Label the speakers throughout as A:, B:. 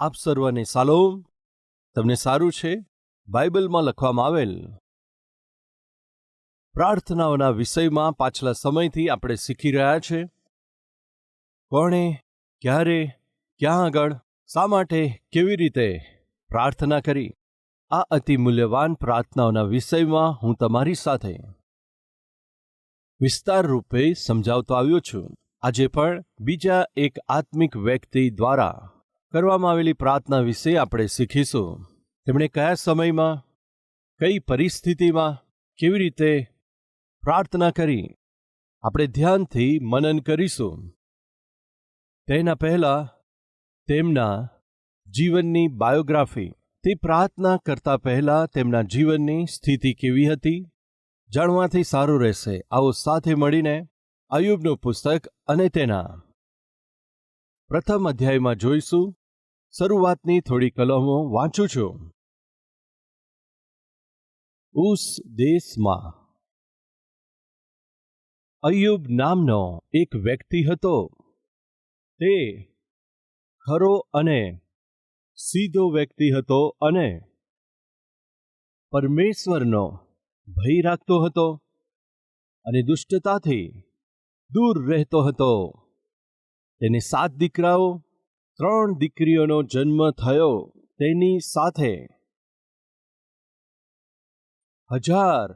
A: આપ સર્વને સાલોમ. તમને સારું છે? બાઇબલમાં લખવામાં આવેલ. પ્રાર્થનાઓના વિષયમાં પાછલા સમયથી આપણે શીખી રહ્યા છે. કોણે, ક્યારે, ક્યાં આગળ, શા માટે, કેવી રીતે પ્રાર્થના કરી? આ અતિ મૂલ્યવાન પ્રાર્થનાઓના વિષયમાં હું તમારી સાથે વિસ્તાર રૂપે સમજાવતો આવ્યો છું. આજે પણ બીજા એક આત્મિક વ્યક્તિ દ્વારા કરવામાં આવેલી પ્રાર્થના વિશે આપણે શીખીશું. તેમણે કયા સમયમાં, કઈ પરિસ્થિતિમાં, કેવી રીતે પ્રાર્થના કરી, આપણે ધ્યાનથી મનન કરીશું. તેના પહેલા, તેમના જીવનની બાયોગ્રાફી. તે પ્રાર્થના કરતા પહેલા તેમના જીવનની સ્થિતિ કેવી હતી? જાણવાથી સારું રહેશે. આવો સાથે મળીને અયુબનું પુસ્તક અને તેના પ્રથમ અધ્યાયમાં જોઈશું. શરૂઆતની થોડી કલમો વાંચું છું. ઉસ દેશમાં અયુબ નામનો એક વ્યક્તિ હતો. તે ખરો અને સીધો વ્યક્તિ હતો અને પરમેશ્વરનો ભય રાખતો હતો અને દુષ્ટતાથી દૂર રહેતો હતો. તેને સાત દીકરાઓ ત્રણ દીકરીઓનો જન્મ થયો તેની સાથે. હજાર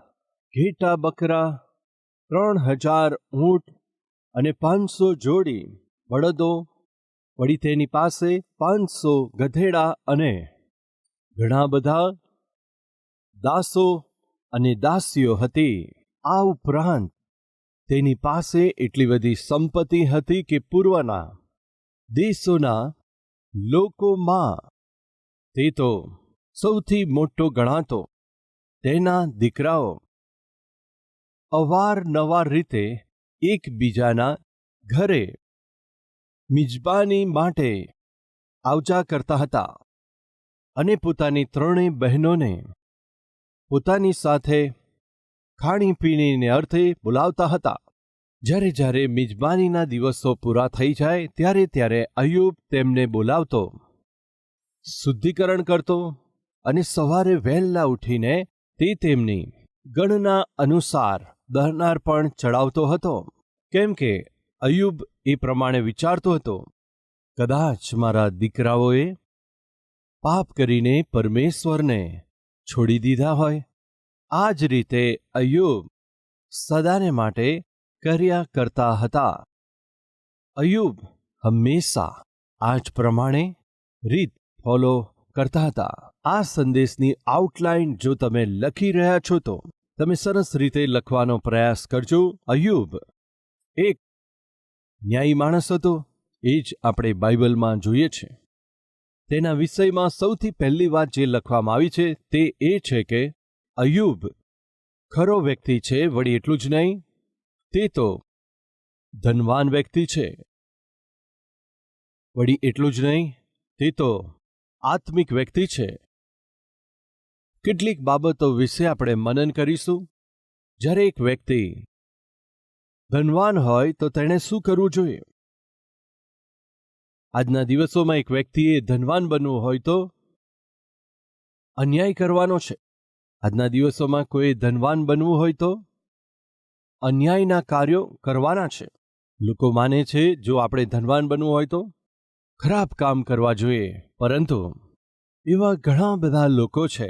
A: ઘેટા બકરા, ત્રણ હજાર ઊંટ અને પાંચસો જોડી બળદો વળી તેની પાસે પાંચસો ગધેડા અને ઘણા બધા દાસો અને દાસીઓ હતી. આ ઉપરાંત તેની પાસે એટલી બધી સંપત્તિ હતી કે પૂર્વના દેશોના લોકોમાં. તે તો સૌથી મોટો ગણાતો. તેના દીકરાઓ અવારનવાર રીતે એકબીજાના ઘરે મિજબાની માટે આવજા કરતા હતા અને પોતાની ત્રણેય બહેનોને પોતાની સાથે ખાણીપીણીને અર્થે બોલાવતા હતા. જ્યારે જ્યારે મિજબાનીના દિવસો પૂરા થઈ જાય, ત્યારે ત્યારે અયુબ તેમને બોલાવતો, શુદ્ધિકરણ કરતો અને સવારે વહેલા ઉઠીને તે તેમની ગણના અનુસાર દહનાર પણ ચડાવતો હતો. કેમ કે અયુબ એ પ્રમાણે વિચારતો હતો, કદાચ મારા દીકરાઓએ પાપ કરીને પરમેશ્વરને છોડી દીધા હોય. આ જ રીતે અયુબ સદાને માટે કર્યા કરતા હતા. અયુબ હંમેશા આ જ પ્રમાણે રીત ફોલો કરતા હતા. આ સંદેશની આઉટલાઇન જો તમે લખી રહ્યા છો તો તમે સરસ રીતે લખવાનો પ્રયાસ કરજો. અયુબ એક ન્યાયી માણસ હતો, એ જ આપણે બાઇબલમાં જોઈએ છે. તેના વિષયમાં સૌથી પહેલી વાત જે લખવામાં આવી છે તે એ છે કે અયુબ ખરો વ્યક્તિ છે, વળી એટલું જ નહીં તે તો ધનવાન વ્યક્તિ છે. વળી એટલું જ નહીં, તે તો આત્મિક વ્યક્તિ છે. કેટલીક બાબતો વિશે આપણે મનન કરીશું. જ્યારે એક વ્યક્તિ ધનવાન હોય તો તેણે શું કરવું જોઈએ? આજના દિવસોમાં એક વ્યક્તિએ ધનવાન બનવું હોય તો અન્યાય કરવાનો છે. આજના દિવસોમાં કોઈ ધનવાન બનવું હોય તો અન્યાયના કાર્યો કરવાના છે. લોકો માને છે, જો આપણે ધનવાન બનવું હોય તો ખરાબ કામ કરવા જોઈએ, પરંતુ એવા ઘણા બધા લોકો છે.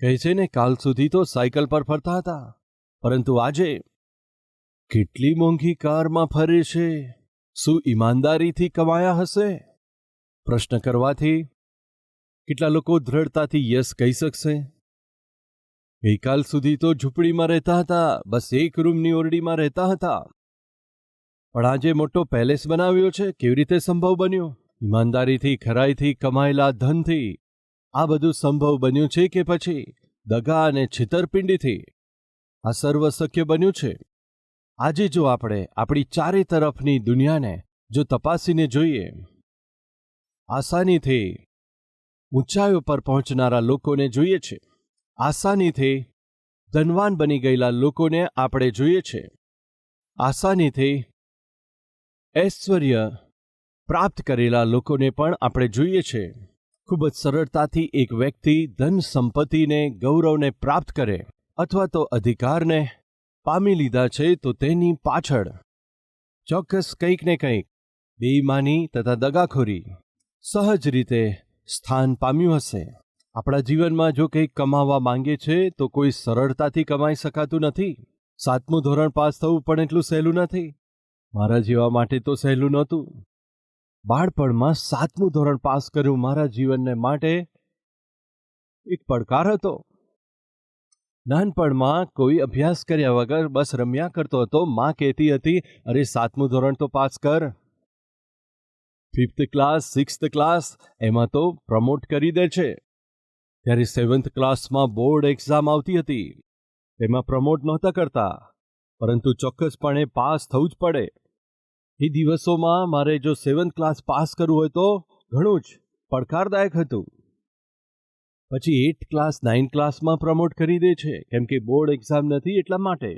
A: કહે છે ને, કાલ સુધી તો સાયકલ પર ફરતા હતા, પરંતુ આજે કેટલી મોંઘી કારમાં ફરે છે, શું ઈમાનદારીથી કમાયા હશે? પ્રશ્ન કરવાથી કેટલા લોકો દ્રઢતાથી યસ કહી શકશે? ગઈકાલ સુધી તો ઝૂંપડીમાં રહેતા હતા, બસ એક રૂમની ઓરડીમાં રહેતા હતા. પણ આજે મોટો પેલેસ બનાવ્યો છે, કેવી રીતે સંભવ બન્યો? ઈમાનદારીથી, ખરાઈથી, કમાયેલા ધનથી. આ બધું સંભવ બન્યું છે કે પછી? દગા અને છેતરપિંડીથી. આ સર્વ શક્ય બન્યું છે. આજે જો આપણે આપણી ચારે તરફની દુનિયાને જો તપાસીને જોઈએ, આસાનીથી ઊંચાઈઓ પર પહોંચનારા લોકોને જોઈએ છે. આસાનીથી ધનવાન બની ગયેલા લોકોને આપણે જોઈએ છે. આસાનીથી ઐશ્વર્ય પ્રાપ્ત કરેલા લોકોને પણ આપણે જોઈએ છે. ખૂબ જ સરળતાથી એક વ્યક્તિ ધન સંપત્તિને, ગૌરવને પ્રાપ્ત કરે અથવા તો અધિકારને પામી લીધા છે તો તેની પાછળ ચોક્કસ કંઈક ને કંઈક બેઈમાની તથા દગાખોરી સહજ રીતે સ્થાન પામ્યું હશે. આપણા જીવનમાં જો કંઈક કમાવા માંગે છે, તો કોઈ સરળતાથી કમાઈ શકાતું નથી. સાતમું ધોરણ પાસ થવું પણ એટલું સહેલું નથી. મારા જીવા માટે તો સહેલું નહોતું. બાળપણમાં સાતમું ધોરણ પાસ કર્યું મારા જીવનને માટે એક પડકાર હતો. નાનપણમાં કોઈ અભ્યાસ કર્યા વગર બસ રમ્યા કરતો હતો. માં કહેતી હતી, અરે, સાતમું ધોરણ તો પાસ કર. ફિફ્થ ક્લાસ સિક્સ્થ ક્લાસ એમાં તો પ્રમોટ કરી દે છે. ત્યારે સેવન્થ ક્લાસમાં બોર્ડ એક્ઝામ આવતી હતી. તેમાં પ્રમોટ નહોતા કરતા, પરંતુ ચોક્કસપણે પાસ થવું જ પડે. એ દિવસોમાં મારે જો સેવન્થ ક્લાસ પાસ કરવું હોય તો ઘણું જ પડકારદાયક હતું. પછી એઇટ ક્લાસ નાઇન ક્લાસમાં પ્રમોટ કરી દે છે, કેમ કે બોર્ડ એક્ઝામ નથી એટલા માટે.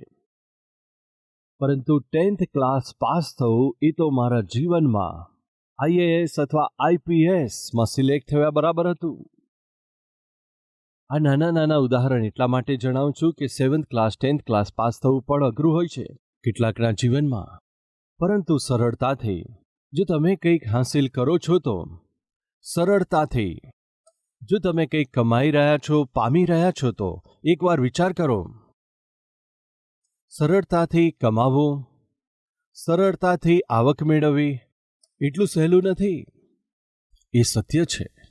A: પરંતુ ટેન્થ ક્લાસ પાસ થવું એ તો મારા જીવનમાં આઈએએસ અથવા આઈપીએસમાં સિલેક્ટ થયા બરાબર હતું. આ નાના નાના ઉદાહરણ એટલા માટે જણાવું છું કે seventh class tenth class pass થવું પણ અઘરું હોય છે કેટલાકના જીવનમાં. પરંતુ સરળતાથી, જો તમે કંઈક હાંસિલ કરો છો તો સરળતાથી, જો તમે કંઈક કમાઈ રહ્યા છો, પામી રહ્યા છો તો એકવાર વિચાર કરો. સરળતાથી કમાવો, સરળતાથી આવક મેળવવી, એટલું સહેલું નથી. એ સત્ય છે.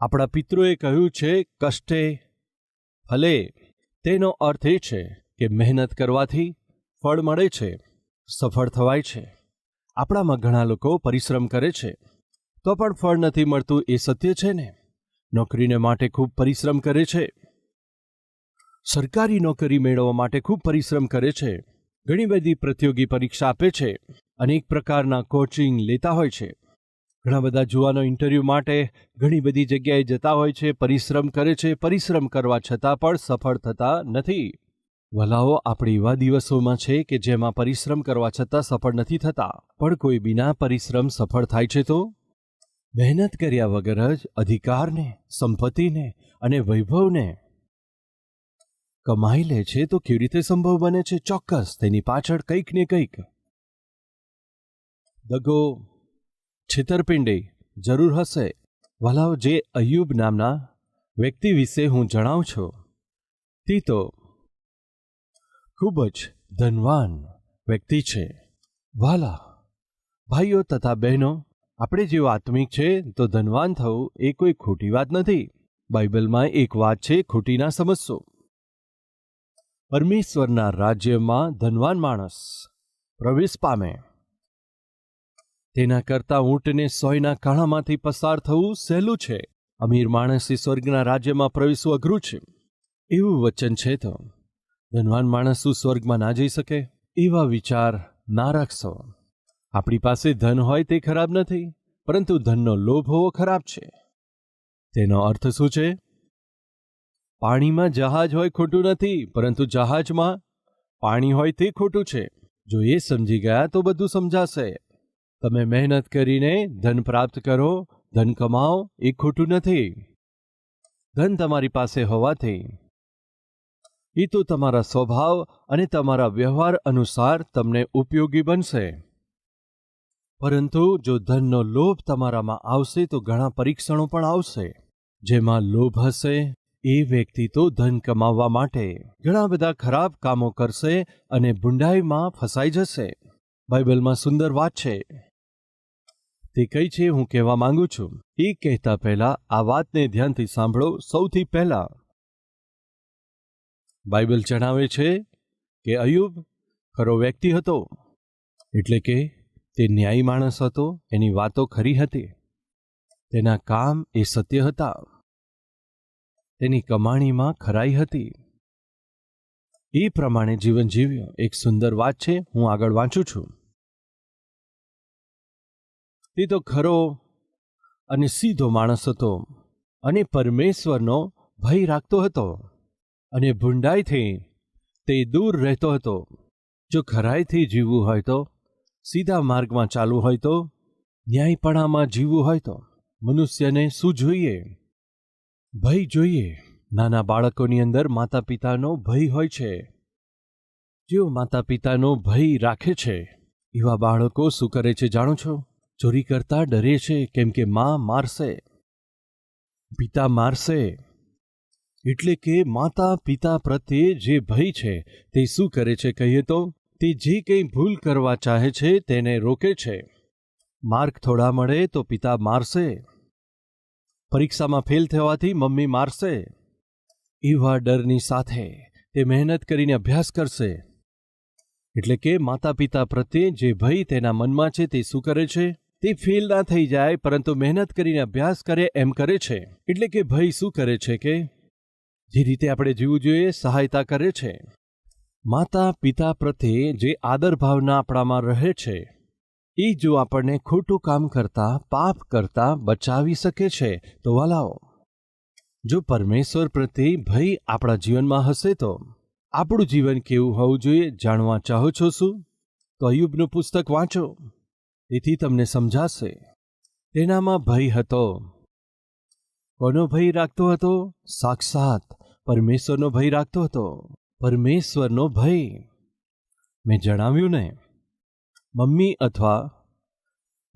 A: આપણા પિતૃએ કહ્યું છે, કષ્ટે ફલે. તેનો અર્થ એ છે કે મહેનત કરવાથી ફળ મળે છે, સફળ થવાય છે. આપણામાં ઘણા લોકો પરિશ્રમ કરે છે, તો પણ ફળ નથી મળતું એ સત્ય છે ને? નોકરીને માટે ખૂબ પરિશ્રમ કરે છે. સરકારી નોકરી મેળવવા માટે ખૂબ પરિશ્રમ કરે છે. ઘણી બધી પ્રતિયોગી પરીક્ષા આપે છે. અનેક પ્રકારના કોચિંગ લેતા હોય છે. ઘણા બધા જુવાનો ઇન્ટરવ્યૂ માટે ઘણી બધી જગ્યાએ જતા હોય છે, પરિશ્રમ કરે છે, પરિશ્રમ કરવા છતાં પણ સફળ થતા નથી. વલાઓ, આપણે એવા દિવસોમાં છે કે જેમાં પરિશ્રમ કરવા છતાં સફળ નથી થતા. પણ કોઈ બિના પરિશ્રમ સફળ થાય છે તો? મહેનત કર્યા વગર જ અધિકારને, સંપત્તિને અને વૈભવને કમાઈ લે છે તો કેવી રીતે સંભવ બને છે? ચોક્કસ, તેની પાછળ કંઈક ને કંઈક. દગો છેતરપિંડી જરૂર હશે? વલાવ જે અયુબ નામના વ્યક્તિ વિશે હું જણાવું છું. તે તો ખૂબ જ ધનવાન વ્યક્તિ છે. વાલા, ભાઈઓ તથા બહેનો, આપણે જેવો આત્મિક છે, તો ધનવાન થવું એ કોઈ ખોટી વાત નથી. બાઇબલમાં એક વાત છે ખોટી ના સમજશો. પરમેશ્વરના રાજ્યમાં ધનવાન માણસ પ્રવેશ પામે. તેના કરતાં ઊંટને સોયના કાણામાંથી પસાર થવું સહેલું છે. અમીર માણસે સ્વર્ગના રાજ્યમાં પ્રવેશવું અઘરું છે. એવું વચન છે તો. ધનવાન માણસ શું સ્વર્ગમાં ના જઈ શકે. એવા વિચાર ના રાખશો. આપણી પાસે ધન હોય તે ખરાબ નથી, પરંતુ ધનનો લોભ હોવો ખરાબ છે. તેનો અર્થ શું છે? પાણીમાં જહાજ હોય ખોટું નથી, પરંતુ જહાજમાં પાણી હોય તે ખોટું છે. જો એ સમજી ગયા તો બધું સમજાશે. તમે મહેનત કરીને ધન પ્રાપ્ત કરો, ધન કમાઓ, એ ખોટું નથી. ધન તમારી પાસે હોવાથી. એ તો તમારા સ્વભાવ અને તમારા વ્યવહાર અનુસાર તમને ઉપયોગી બનશે. પરંતુ જો ધનનો લોભ તમારામાં આવશે, તો ઘણા પરીક્ષણો પણ આવશે. જેમાં લોભ હશે, એ વ્યક્તિ તો ધન કમાવવા માટે ઘણા બધા ખરાબ કામો કરશે અને ભૂંડાઈમાં ફસાઈ જશે. બાઇબલમાં સુંદર વાત છે. તે કઈ છે હું કહેવા માંગુ છું? એ કહેતા પહેલા આ વાતને ધ્યાનથી સાંભળો સૌથી પહેલા. બાઇબલ જણાવે છે કે અયુબ ખરો વ્યક્તિ હતો. એટલે કે તે ન્યાયી માણસ હતો, એની વાતો ખરી હતી. તેના કામ એ સત્ય હતા. તેની કમાણીમાં ખરાઈ હતી. એ પ્રમાણે જીવન જીવ્યો. એક સુંદર વાત છે, હું આગળ વાંચું છું. તે તો ખરો અને સીધો માણસ હતો અને પરમેશ્વરનો ભય રાખતો હતો અને ભૂંડાઈથી તે દૂર રહેતો હતો. જો ખરાઈથી જીવવું હોય તો, સીધા માર્ગમાં ચાલવું હોય તો, ન્યાયપણામાં જીવવું હોય તો, મનુષ્યને શું જોઈએ? ભય જોઈએ. નાના બાળકોની અંદર માતા પિતાનો ભય હોય છે. જેઓ માતા પિતાનો ભય રાખે છે, એવા બાળકો શું કરે છે જાણો છો? ચોરી કરતા ડરે છે, કેમ કે માં મારશે, પિતા મારશે. એટલે કે માતા પિતા પ્રત્યે જે ભય છે, તે શું કરે છે કહીએ તો, તે જે કંઈ ભૂલ કરવા ચાહે છે, તેને રોકે છે. માર્ક થોડા મળે તો પિતા મારશે. પરીક્ષામાં ફેલ થવાથી મમ્મી મારશે. એવા ડરની સાથે તે મહેનત કરીને અભ્યાસ કરશે. એટલે કે માતા પિતા પ્રત્યે જે ભય તેના મનમાં છે તે શું કરે છે? તે ફેલ ના થઈ જાય, પરંતુ મહેનત કરીને અભ્યાસ કરે એમ કરે છે. એટલે કે ભય શું કરે છે કે, જે રીતે આપણે જીવવું જોઈએ, સહાયતા કરે છે. માતા પિતા પ્રત્યે જે આદર ભાવના આપણામાં રહે છે, એ જો આપણને ખોટું કામ કરતા, પાપ કરતા બચાવી શકે છે, તો વાલાઓ, જો પરમેશ્વર પ્રત્યે ભય આપણા જીવનમાં હશે તો, આપણું જીવન કેવું હોવું જોઈએ, જાણવા ચાહો છો શું? તો અયુબનું પુસ્તક વાંચો. તેથી તમને સમજાશે. તેનામાં ભય હતો. કોનો ભય રાખતો હતો? સાક્ષાત પરમેશ્વરનો ભય રાખતો હતો. પરમેશ્વરનો ભય. મેં જણાવ્યું ને. મમ્મી અથવા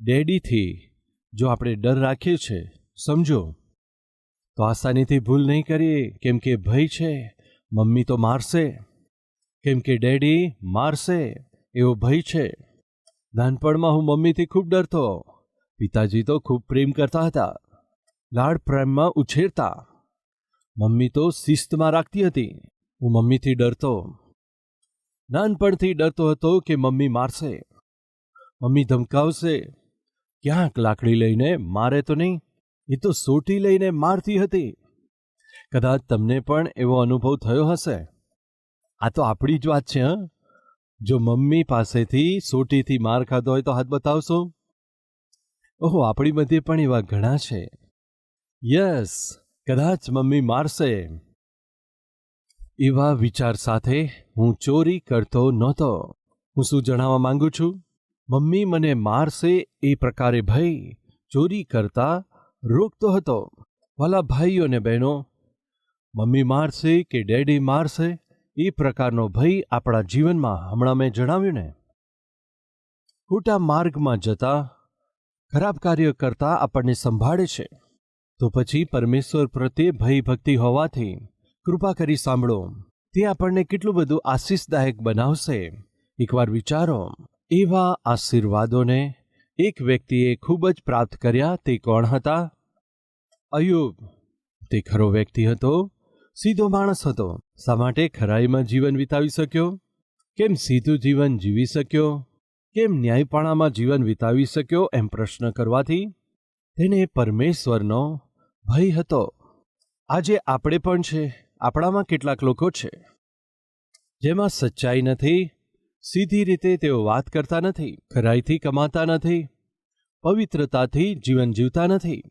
A: ડેડીથી જો આપણે ડર રાખીએ છે, સમજો. તો આસાનીથી ભૂલ નહીં કરીએ, કેમ કે ભય છે, મમ્મી તો મારશે. કેમ કે ડેડી મારશે, એવો ભય છે. નાનપણમાં હું મમ્મીથી ખૂબ ડરતો. પિતાજી તો ખૂબ પ્રેમ કરતા હતા. લાડ પ્રેમમાં ઉછેરતા. મમ્મી તો શિસ્તમાં રાખતી હતી. હું મમ્મીથી ડરતો. નાનપણથી ડરતો હતો કે મમ્મી મારશે. મમ્મી ધમકાવશે. ક્યાંક લાકડી લઈને મારે તો નહીં, એ તો સોટી લઈને મારતી હતી. કદાચ તમને પણ એવો અનુભવ થયો હશે. આ તો આપણી જ વાત છે, હં? જો મમ્મી પાસેથી સોટીથી માર ખાધો હોય તો હાથ બતાવશો? ઓહો, આપણી મધ્યે પણ એવા ઘણા છે. યસ, કદાચ મમ્મી મારશે. એવા વિચાર સાથે હું ચોરી કરતો નહોતો. હું શું જણાવવા માંગુ છું? મમ્મી મને મારશે એ પ્રકારે ભય, ચોરી કરતા રોકતો હતો. વાલા ભાઈઓ ને બહેનો, મમ્મી મારશે કે ડેડી મારશે? એ પ્રકારનો ભય આપણા જીવનમાં હમણાં મેં જણાવ્યું ને. ખોટા માર્ગમાં જતા, ખરાબ કાર્ય કરતા આપણને સંભાળે છે. તો પછી પરમેશ્વર પ્રત્યે ભય ભક્તિ હોવાથી, કૃપા કરી સાંભળો, તે આપણને કેટલું બધું આશીષદાયક બનાવશે. એકવાર વિચારો, એવા આશીર્વાદોને એક વ્યક્તિએ ખૂબ જ પ્રાપ્ત કર્યા તે કોણ હતા? અયુબ, તે ખરો વ્યક્તિ હતો? સીધો માણસ હતો. શા માટે ખરાઈમાં જીવન વિતાવી શક્યો? કેમ સીધું જીવન જીવી શક્યો? કેમ ન્યાયપાણામાં જીવન વિતાવી શક્યો એમ પ્રશ્ન કરવાથી? તેને પરમેશ્વરનો ભય હતો. આજે આપણે પણ છે. આપણામાં કેટલાક લોકો છે. જેમાં સચ્ચાઈ નથી. સીધી રીતે તેઓ વાત કરતા નથી. ખરાઈથી કમાતા નથી. પવિત્રતાથી જીવન જીવતા નથી.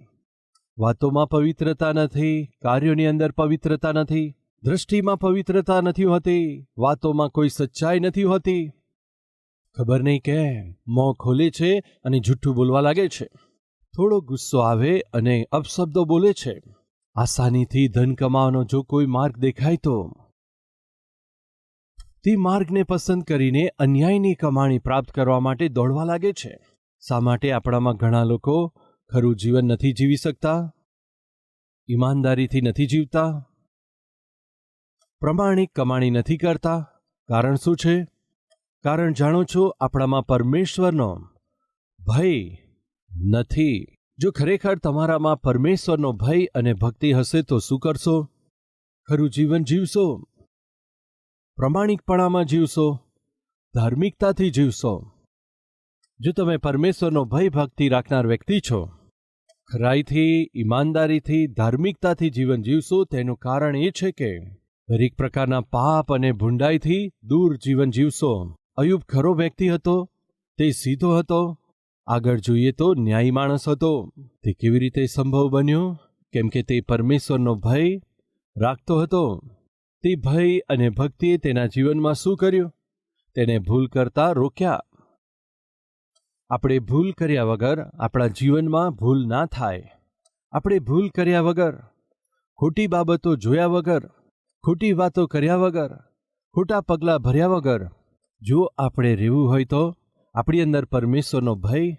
A: વાતોમાં પવિત્રતા નથી, કાર્યોની અંદર પવિત્રતા નથી, દ્રષ્ટિમાં પવિત્રતા નથી હોતી, વાતોમાં કોઈ સચ્ચાઈ નથી હોતી. ખબર નહીં કેમ, મોં ખોલે છે અને જૂઠું બોલવા લાગે છે. થોડો ગુસ્સો આવે અને અપશબ્દો બોલે છે. આસાનીથી ધન કમાવાનો જો કોઈ માર્ગ દેખાય તો. તે માર્ગને પસંદ કરીને અન્યાયની કમાણી પ્રાપ્ત કરવા માટે દોડવા લાગે છે. શા માટે આપણામાં ઘણા લોકો ખરું જીવન નથી જીવી શકતા? ઈમાનદારીથી નથી જીવતા? પ્રમાણિક કમાણી નથી કરતા? કારણ શું છે? કારણ જાણો છો, આપણામાં પરમેશ્વરનો ભય નથી. જો ખરેખર તમારામાં પરમેશ્વરનો ભય અને ભક્તિ હશે તો શું કરશો? ખરું જીવન જીવશો? પ્રમાણિકપણામાં જીવશો? ધાર્મિકતાથી જીવશો? જો તમે પરમેશ્વરનો ભય, ભક્તિ રાખનાર વ્યક્તિ છો ખરાઈથી ઈમાનદારીથી, ધાર્મિકતાથી જીવન જીવશો, તેનું કારણ એ છે કે દરેક પ્રકારના પાપ અને ભૂંડાઈથી દૂર જીવન જીવશો. અયુબ ખરો વ્યક્તિ હતો, તે સીધો હતો, આગળ જોઈએ તો ન્યાયી માણસ હતો. તે કેવી રીતે સંભવ બન્યો? કેમ કે તે પરમેશ્વરનો ભય રાખતો હતો. તે ભય અને ભક્તિએ તેના જીવનમાં શું કર્યું? તેને ભૂલ કરતા રોક્યા. આપણે ભૂલ કર્યા વગર આપણા જીવનમાં ભૂલ ના થાય. આપણે ભૂલ કર્યા વગર, ખોટી બાબતો જોયા વગર, ખોટી વાતો કર્યા વગર, ખોટા પગલાં ભર્યા વગર, જો આપણે રહેવું હોય તો આપણી અંદર પરમેશ્વરનો ભય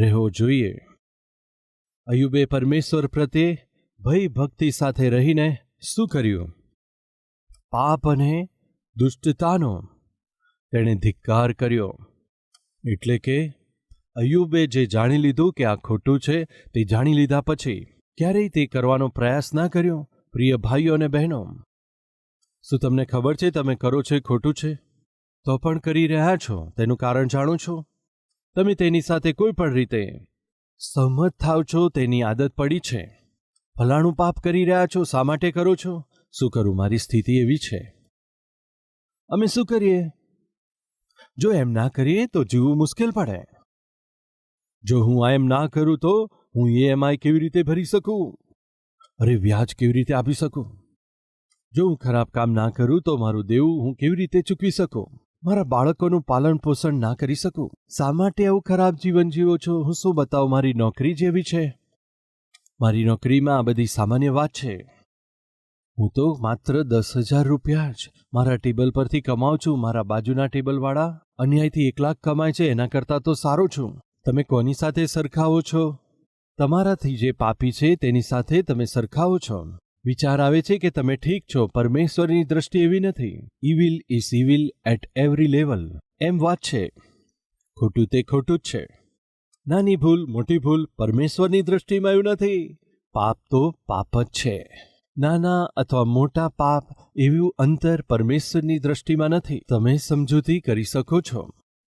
A: રહેવો જોઈએ. અયુબે પરમેશ્વર પ્રત્યે ભય ભક્તિ સાથે રહીને શું કર્યું? પાપ અને દુષ્ટતાનો તેણે ધિક્કાર કર્યો. એટલે કે અયુબે જે જાણી લીધું કે આ ખોટું છે, તે જાણી લીધા પછી ક્યારેય તે કરવાનો પ્રયાસ ના કર્યો, પ્રિય ભાઈઓ અને બહેનો? શું તમને ખબર છે તમે કરો છો ખોટું છે? તો પણ કરી રહ્યા છો, તેનું કારણ જાણો છો? તમે તેની સાથે કોઈ પણ રીતે સહમત થાવ છો, તેની આદત પડી છે. ફલાણું પાપ કરી રહ્યા છો, શા માટે કરો છો? શું કરું, મારી સ્થિતિ એવી છે? અમે શું કરીએ? જો એમ ના કરીએ, તો જીવવું મુશ્કેલ પડે. જો હું એમ ના કરું તો હું ઈએમઆઈ કેવી રીતે ભરી શકું? અરે, વ્યાજ કેવી રીતે આપી શકું? જો હું ખરાબ કામ ના કરું તો મારું દેવું હું કેવી રીતે ચૂકવી શકું? મારા બાળકોનું પાલન પોષણ ના કરી શકું? શા માટે આવું ખરાબ જીવન જીવો છો? હું શું બતાવું? મારી નોકરી જેવી છે? મારી નોકરીમાં આ બધી સામાન્ય વાત છે. હું તો માત્ર દસ હજાર રૂપિયા જ મારા ટેબલ પરથી કમાઉં છું. મારા બાજુના ટેબલવાળા અન્યાયથી એક લાખ કમાય છે. એના કરતાં તો સારું છું. તમે કોની સાથે સરખાવો છો? તમારાથી જે પાપી છે, તેની સાથે તમે સરખાવો છો. વિચાર આવે છે કે તમે ઠીક છો, પરમેશ્વરની દ્રષ્ટિ એવી નથી. Evil is evil at every level એમ વાત છે. ખોટું તે ખોટું જ છે. નાની ભૂલ, મોટી ભૂલ પરમેશ્વરની દ્રષ્ટિમાં એવું નથી. પાપ તો પાપ જ છે. નાના અથવા મોટા પાપ એવું અંતર પરમેશ્વરની દ્રષ્ટિમાં નથી. તમે સમજૂતી કરી શકો છો.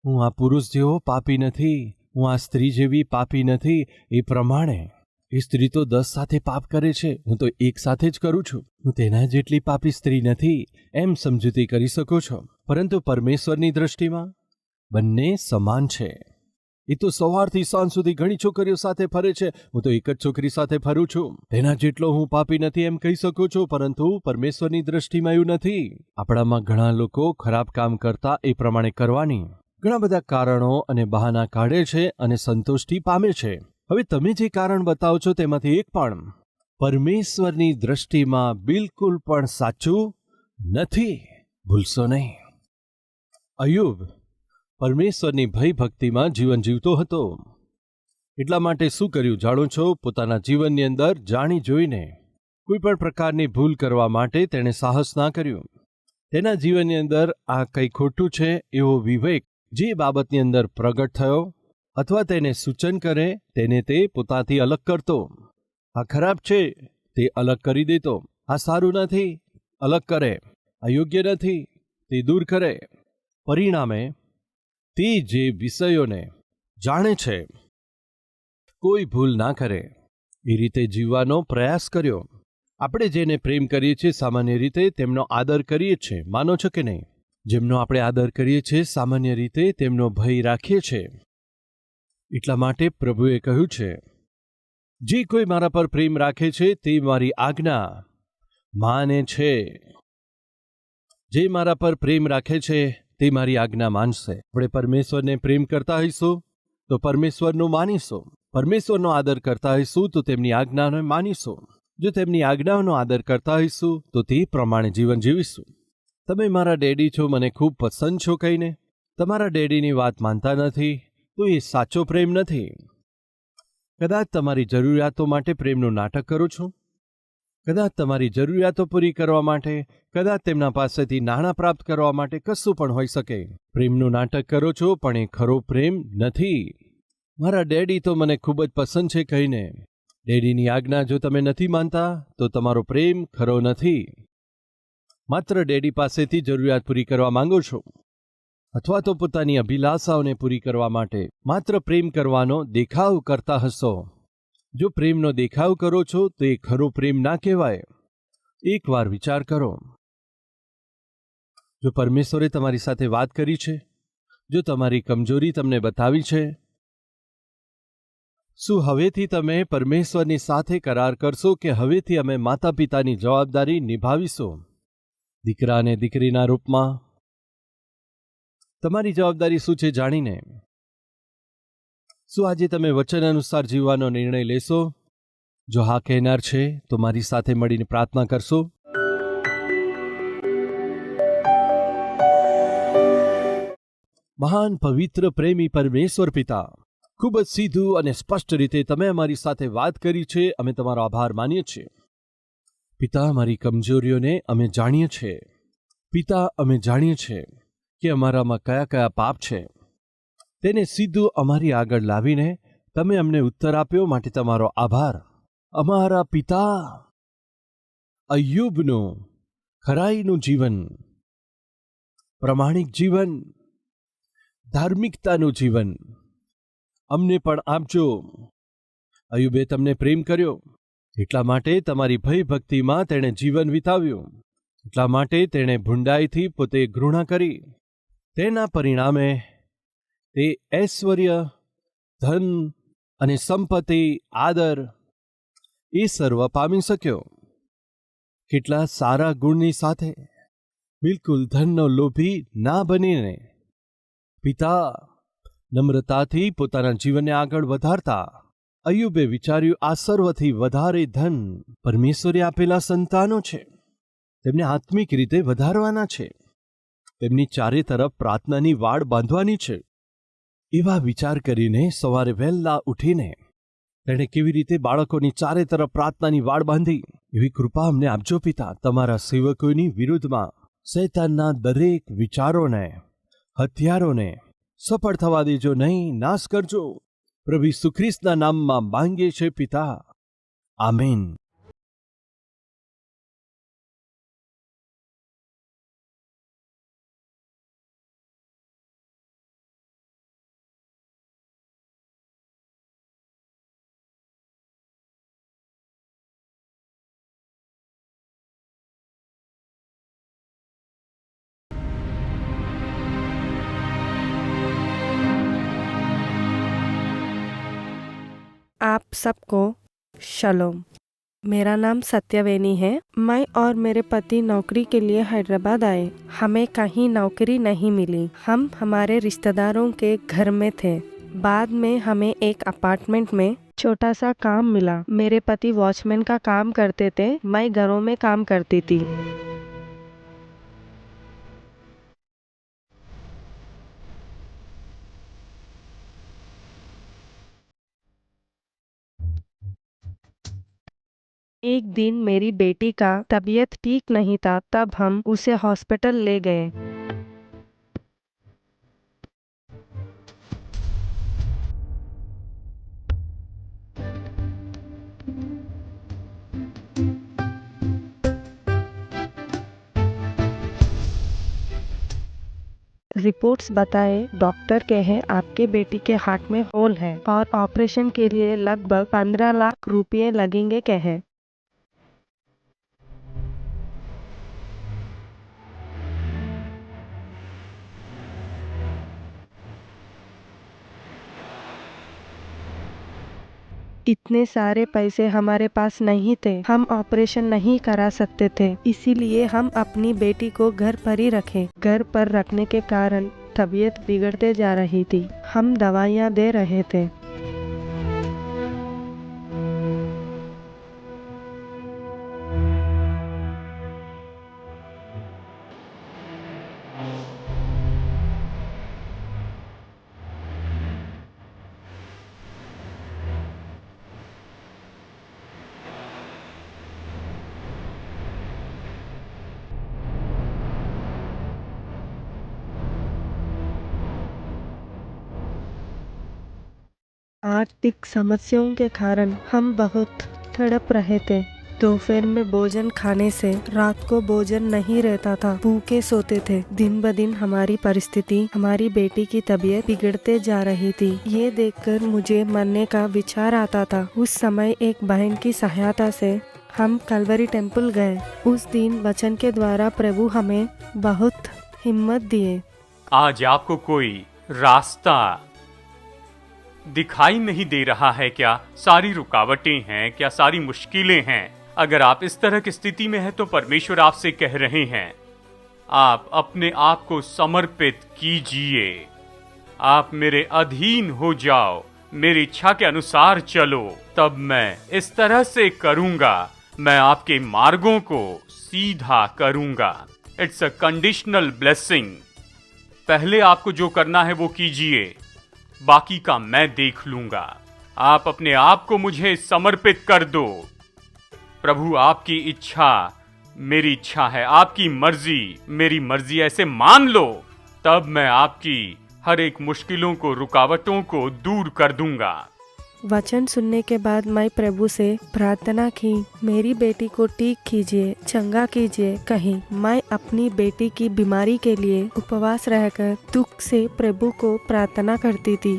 A: હું આ પુરુષ જેવો પાપી નથી. હું આ સ્ત્રી જેવી પાપી નથી, એ પ્રમાણે એ સ્ત્રી તો દસ સાથે પાપ કરે છે, હું તો એક સાથે જ કરું છું. હું તેના જેટલી પાપી સ્ત્રી નથી, એમ સમજૂતી કરી શકો છો. પરંતુ પરમેશ્વરની દ્રષ્ટિમાં બંને સમાન છે. એ તો સવારથી સાંજ સુધી ઘણી છોકરીઓ સાથે ફરે છે, હું તો એક જ છોકરી સાથે ફરું છું. તેના જેટલો હું પાપી નથી એમ કહી શકું છું, પરંતુ પરમેશ્વરની દ્રષ્ટિમાં એવું નથી. આપણામાં ઘણા લોકો ખરાબ કામ કરતા એ પ્રમાણે કરવાની ઘણા બધા કારણો અને બહાના કાઢે છે અને સંતુષ્ટિ પામે છે. હવે તમે જે કારણ બતાવો છો તેમાંથી એક પણ. પરમેશ્વરની દ્રષ્ટિમાં બિલકુલ પણ સાચું નથી. ભૂલશો નહીં. અયુબ, પરમેશ્વરની ભય ભક્તિમાં જીવન જીવતો હતો. એટલા માટે શું કર્યું જાણો છો? પોતાના જીવનની અંદર જાણી જોઈને. કોઈ પણ પ્રકારની ભૂલ કરવા માટે તેણે સાહસ ના કર્યું. તેના જીવનની અંદર આ કંઈ ખોટું છે એવો વિવેક જે બાબતની અંદર પ્રગટ થયો અથવા તેને સૂચન કરે, તેને તે પોતાથી અલગ કરતો. આ ખરાબ છે, તે અલગ કરી દેતો. આ સારું નથી, અલગ કરે. અયોગ્ય નથી, તે દૂર કરે. પરિણામે, તે જે વિષયોને જાણે છે, કોઈ ભૂલ ના કરે. એ રીતે જીવવાનો પ્રયાસ કર્યો. આપણે જેને પ્રેમ કરીએ છીએ, સામાન્ય રીતે તેમનો આદર કરીએ છીએ. માનો છો કે નહીં? જેમનો આપણે આદર કરીએ છીએ, સામાન્ય રીતે તેમનો ભય રાખીએ છીએ. એટલા માટે પ્રભુએ કહ્યું છે, જે કોઈ મારા પર પ્રેમ રાખે છે, તે મારી આજ્ઞા માને છે. જે મારા પર પ્રેમ રાખે છે, તે મારી આજ્ઞા માનશે. આપણે પરમેશ્વરને પ્રેમ કરતા હોઈશું, તો પરમેશ્વરનું માનીશું. પરમેશ્વરનો આદર કરતા હોઈશું, તો તેમની આજ્ઞાને માનીશું. જો તેમની આજ્ઞાઓનો આદર કરતા હોઈશું, તો તે પ્રમાણે જીવન જીવીશું. તમે મારા ડેડી છો, મને ખૂબ પસંદ છો કહીને. તમારા ડેડીની વાત માનતા નથી, તો એ સાચો પ્રેમ નથી. કદાચ તમારી જરૂરિયાતો માટે પ્રેમનું નાટક કરો છો? કદાચ તમારી જરૂરિયાતો પૂરી કરવા માટે, કદાચ તેમના પાસેથી નાણાં પ્રાપ્ત કરવા માટે કશું પણ હોઈ શકે. પ્રેમનું નાટક કરો છો, પણ એ ખરો પ્રેમ નથી. મારા ડેડી તો મને ખૂબ જ પસંદ છે કહીને. ડેડીની આજ્ઞા જો તમે નથી માનતા, તો તમારો પ્રેમ ખરો નથી. માત્ર ડેડી પાસેથી જરૂરિયાત પૂરી કરવા માંગો છો? અથવા તો પોતાની અભિલાષાઓને પૂરી કરવા માટે માત્ર પ્રેમ કરવાનો દેખાવ કરતા હશો? જો પ્રેમનો દેખાવ કરો છો, તો એ ખરો પ્રેમ ના કહેવાય. એકવાર વિચાર કરો. જો પરમેશ્વરે તમારી સાથે વાત કરી છે, જો તમારી કમજોરી તમને બતાવી છે, શું હવેથી તમે પરમેશ્વરની સાથે કરાર કરશો કે હવેથી અમે માતા પિતાની જવાબદારી નિભાવીશું? દીકરા અને દીકરીના રૂપમાં? તમારી જવાબદારી શું છે જાણીને? શું આજે તમે વચન અનુસાર જીવવાનો નિર્ણય લેશો? જો હા કહેનાર છે, તો મારી સાથે મળીને પ્રાર્થના કરશો. મહાન પવિત્ર પ્રેમી પરમેશ્વર પિતા, ખૂબ જ સીધું અને સ્પષ્ટ રીતે તમે અમારી સાથે વાત કરી છે, અમે તમારો આભાર માનીએ છીએ. પિતા અમારી કમજોરીઓને અમે જાણીએ છીએ. પિતા અમે જાણીએ છીએ કે અમારામાં કયા કયા પાપ છે. તેને સીધું અમારી આગળ લાવીને તમે અમને ઉત્તર આપ્યો માટે તમારો આભાર. અમારા પિતા અયુબનું ખરાઈનું જીવન, પ્રમાણિક જીવન, ધાર્મિકતાનું જીવન. અમને પણ આપજો. અયુબે તમને પ્રેમ કર્યો. એટલા માટે તમારી ભયભક્તિમાં તેણે જીવન વિતાવ્યું. એટલા માટે તેણે ભૂંડાઈથી પોતે ઘૃણા કરી. તેના પરિણામે તે ઐશ્વર્ય, ધન અને સંપત્તિ, આદર એ સર્વ પામી શક્યો. કેટલા સારા ગુણની સાથે બિલકુલ ધનનો લોભી ના બનીને પિતા નમ્રતાથી પોતાના જીવનને આગળ વધારતા અયુબે વિચાર્યું, આ સર્વથી વધારે ધન પરમેશ્વરે આપેલા સંતાનો છે. તેમને આત્મિક રીતે વધારવાના છે. તેમની ચારે તરફ પ્રાર્થનાની વાડ બાંધવાની છે. એવા વિચાર કરીને સવારે વહેલા ઉઠીને તેણે કેવી રીતે બાળકોની ચારે તરફ પ્રાર્થનાની વાડ બાંધી? એવી કૃપા અમને આપજો પિતા. તમારા સેવકોની વિરુદ્ધમાં શૈતાનના દરેક વિચારોને, હથિયારોને સફળ થવા દેજો, નહીં, નાશ કરજો. પ્રભુ ખ્રિસ્તના નામમાં માંગીએ છીએ પિતા. આમેન.
B: आप सबको शलोम। मेरा नाम सत्यवेनी है। मैं और मेरे पति नौकरी के लिए हैदराबाद आए। हमें कहीं नौकरी नहीं मिली। हम हमारे रिश्तेदारों के घर में थे। बाद में हमें एक अपार्टमेंट में छोटा सा काम मिला। मेरे पति वॉचमैन का काम करते थे। मैं घरों में काम करती थी। एक दिन मेरी बेटी का तबीयत ठीक नहीं था, तब हम उसे हॉस्पिटल ले गए। रिपोर्ट्स बताए, डॉक्टर के हैं आपके बेटी के हार्ट में होल है और ऑपरेशन के लिए लगभग पंद्रह लाख रुपए लगेंगे, कहे। इतने सारे पैसे हमारे पास नहीं थे। हम ऑपरेशन नहीं करा सकते थे। इसीलिए हम अपनी बेटी को घर पर ही रखे। घर पर रखने के कारण तबीयत बिगड़ते जा रही थी। हम दवाइयाँ दे रहे थे। आर्थिक समस्याओं के कारण हम बहुत तड़प रहे थे। दोपहर में भोजन खाने से रात को भोजन नहीं रहता था। भूखे सोते थे। दिन ब दिन हमारी परिस्थिति, हमारी बेटी की तबीयत बिगड़ते जा रही थी। ये देखकर मुझे मरने का विचार आता था। उस समय एक बहन की सहायता से हम कलवरी टेंपल गए। उस दिन वचन के द्वारा प्रभु हमें बहुत हिम्मत दिए।
C: आज आपको कोई रास्ता दिखाई नहीं दे रहा है क्या? सारी रुकावटें हैं क्या? सारी मुश्किलें हैं? अगर आप इस तरह की स्थिति में हैं तो परमेश्वर आपसे कह रहे हैं, आप अपने आप को समर्पित कीजिए। आप मेरे अधीन हो जाओ, मेरी इच्छा के अनुसार चलो। तब मैं इस तरह से करूँगा, मैं आपके मार्गों को सीधा करूँगा। इट्स अ कंडीशनल ब्लेसिंग पहले आपको जो करना है, वो कीजिए। बाकी का मैं देख लूँगा। आप अपने आप को मुझे समर्पित कर दो। प्रभु, आपकी इच्छा मेरी इच्छा है, आपकी मर्ज़ी मेरी मर्ज़ी ऐसे मान लो। तब मैं आपकी हर एक मुश्किलों को, रुकावटों को दूर कर दूँगा।
B: वचन सुनने के बाद मैं प्रभु से प्रार्थना की, मेरी बेटी को ठीक कीजिए, चंगा कीजिए, कहीं मैं अपनी बेटी की बीमारी के लिए उपवास रहकर दुख से प्रभु को प्रार्थना करती थी।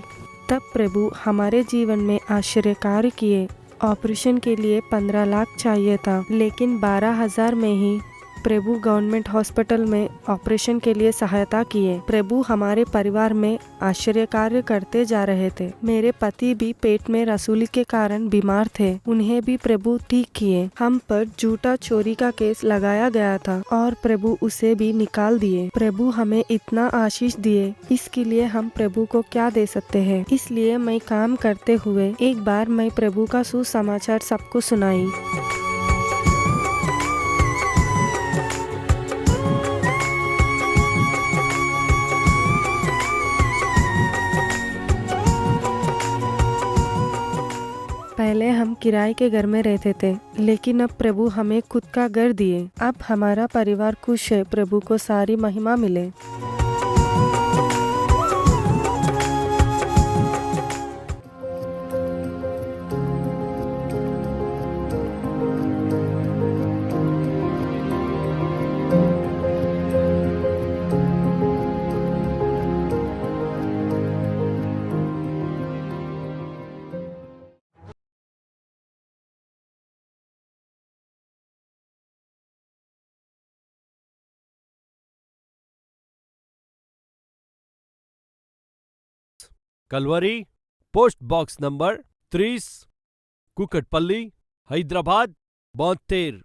B: तब प्रभु हमारे जीवन में आश्चर्य कार्य किए। ऑपरेशन के लिए पंद्रह लाख चाहिए था, लेकिन बारह हज़ार में ही प्रभु गवर्नमेंट हॉस्पिटल में ऑपरेशन के लिए सहायता किए। प्रभु हमारे परिवार में आश्चर्य कार्य करते जा रहे थे। मेरे पति भी पेट में रसूली के कारण बीमार थे। उन्हें भी प्रभु ठीक किए। हम पर झूठा चोरी का केस लगाया गया था और प्रभु उसे भी निकाल दिए। प्रभु हमें इतना आशीष दिए। इसके लिए हम प्रभु को क्या दे सकते हैं? इसलिए मैं काम करते हुए एक बार मैं प्रभु का सुसमाचार सबको सुनाई। पहले हम किराए के घर में रहते थे लेकिन अब प्रभु हमें खुद का घर दिए अब हमारा परिवार खुश है प्रभु को सारी महिमा मिले
A: કલવરી પોસ્ટ બોક્સ નંબર ત્રીસ કુકટપલ્લી હૈદરાબાદ બોતેર